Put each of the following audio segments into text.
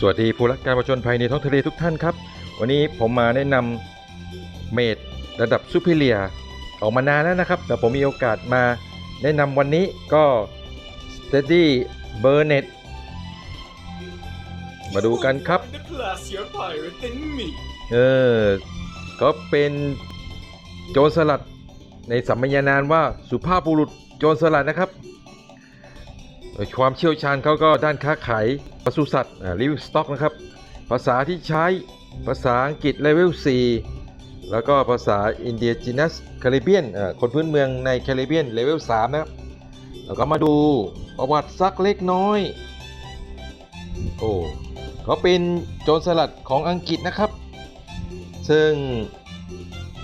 สวัสดีผู้รักการประจนภัยในท้องทะเลทุกท่านครับ วันนี้ผมมาแนะนำเมดระดับซูเปอร์เลียออกมานานแล้วนะครับ แต่ผมมีโอกาสมาแนะนำวันนี้ก็ Steady b u r n e t มาดูกันครับ เออ ก็เป็นโจรสลัดในสัมมยานานว่าสุภาพบุรุษโจรสลัดนะครับ ความเชี่ยวชาญเขาก็ด้านค้าขายปศุสัตว์ลิวสต็อกนะครับ ภาษาที่ใช้ภาษาอังกฤษเลเวล 4 แล้วก็ภาษาอินเดียจินัสแคริบเบียนคนพื้นเมืองในแคริบเบียนเลเวล 3 นะครับ แล้วก็มาดูประวัติสักเล็กน้อย โอ้เขาเป็นโจรสลัดของอังกฤษนะครับ ซึ่ง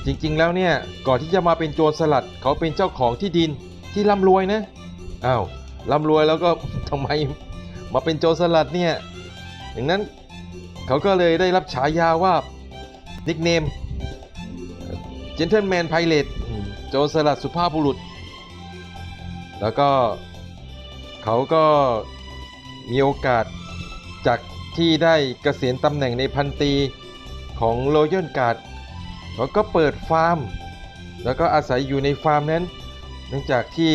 จริงๆแล้วเนี่ย ก่อนที่จะมาเป็นโจรสลัดเขาเป็นเจ้าของที่ดินที่ร่ำรวยนะ อ้าว ร่ำรวยแล้วก็ทำไมมาเป็นโจรสลัดเนี่ยอย่างนั้นเขาก็เลยได้รับฉายาว่านิกเนม Gentleman Pilot อืมโจรสลัดสุภาพบุรุษ แล้วก็เขาก็มีโอกาสจากที่ได้เกษียณตำแหน่งในพันตีของโรยัลการ์ดเขาก็เปิดฟาร์ม แล้วก็อาศัยอยู่ในฟาร์มนั้น เนื่องจากที่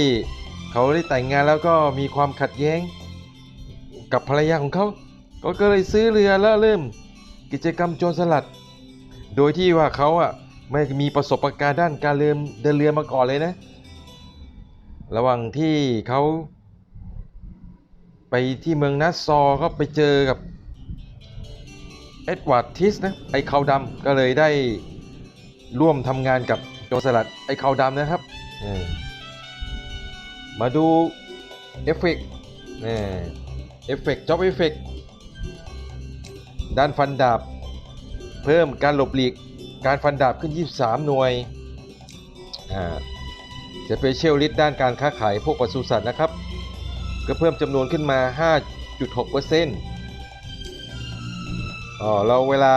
เขาได้แต่งงานแล้วก็มีความขัดแย้ง กับภรรยาของเขาเขาก็เลยซื้อเรือแล้วเริ่มกิจกรรมโจรสลัด โดยที่ว่าเขาอะไม่มีประสบการณ์ด้านการเรือเดินเรือมาก่อนเลยนะ ระหว่างที่เขาไปที่เมืองนัสซอก็ไปเจอกับเอ็ดวาร์ดทิสนะไอ้เขาดำก็เลยได้ร่วมทำงานกับโจรสลัดไอ้เขาดำนะครับอ มาดูเอฟเฟกต์เอฟเฟกต์จ็อบเอฟเฟกต์ด้านฟันดาบ เพิ่มการหลบหลีกการฟันดาบขึ้น 23 หน่วยอ่าสเปเชียลลิสต์ด้านการค้าขายพวกปศุสัตว์นะครับ ก็เพิ่มจำนวนขึ้นมา 5.6%อ๋อเราเวลา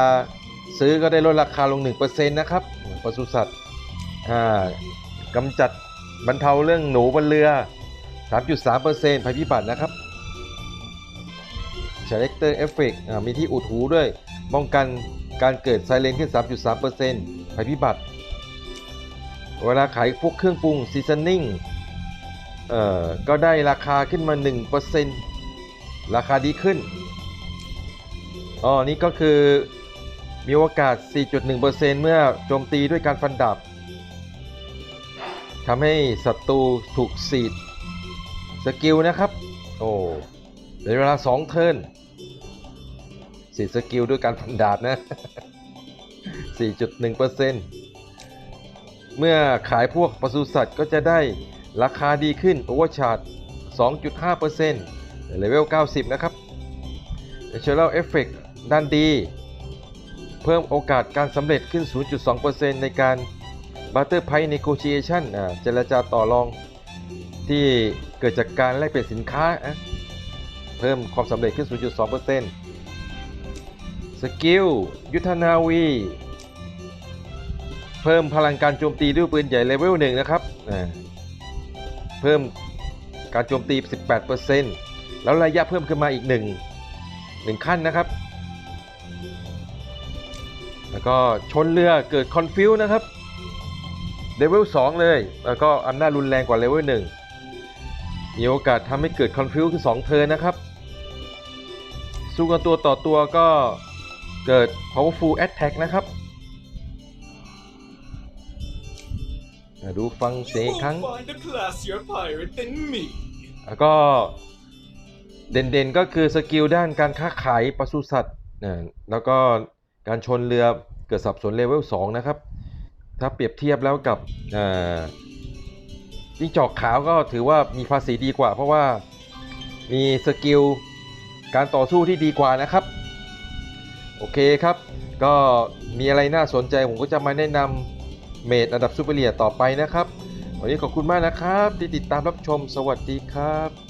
ซื้อก็ได้ลดราคาลง 1%นะครับปศุสัตว์อ่ากำจัด บรรเทาเรื่องหนูบนเรือ 3.3%ภัยพิบัตินะครับ Selector Effect อ่ามีที่อุดหูด้วยป้องกันการเกิดไซเรนขึ้น 3.3%ภัยพิบัติ เวลาขายพวกเครื่องปรุงซีซันนิ่งเอ่อก็ได้ราคาขึ้นมา 1%ราคาดีขึ้น อ๋อ นี่ก็คือมีโอกาส 4.1%เมื่อโจมตีด้วยการฟันดาบ ทำให้ศัตรูถูกสีดสกิลนะครับ โอ้ในเวลา 2 เทิร์นสีดสกิลด้วยการฟันดาบนะ 4.1%เมื่อขายพวกปศุสัตว์ก็จะได้ราคาดีขึ้น Overcharge 2.5%เลเวล 90 นะครับ Natural Effect ด้านดี เพิ่มโอกาสการสำเร็จขึ้น 0.2%ในการ Barter Price Negotiation อ่าเจรจาต่อรองที่เกิดจากการแลกเปลี่ยนสินค้า เพิ่มความสำเร็จขึ้น 0.2%สกิล ยุทธนาวี เพิ่มพลังการโจมตีด้วยปืนใหญ่เลเวลหนึ่งนะครับ เพิ่มการโจมตี 18%แล้วระยะเพิ่มขึ้นมาอีก1 1ขั้นนะครับ แล้วก็ชนเรือเกิดคอนฟิวนะครับ เลเวล2เลย แล้วก็อำนาจรุนแรงกว่าเลเวล1มีโอกาสทำให้เกิดคอนฟิวคือ2เทิร์นนะครับ สู้กันตัวต่อตัวก็เกิด powerful attack นะครับมาดูฟังเสียงอีกครั้ง Who'll find a classier pirate than me? แล้วก็เด่นๆก็คือสกิลด้านการค้าขายปศุสัตว์นะแล้วก็การชนเรือเกิดสับสนเลเวล2นะครับ ถ้าเปรียบเทียบแล้วกับจิ้งจอกขาวก็ถือว่ามีภาษีดีกว่า เพราะว่ามีสกิลการต่อสู้ที่ดีกว่านะครับ โอเคครับ ก็มีอะไรน่าสนใจผมก็จะมาแนะนำเมดระดับซูเปอร์เลียต่อไปนะครับ วันนี้ขอบคุณมากนะครับ ที่ติดตามรับชมสวัสดีครับ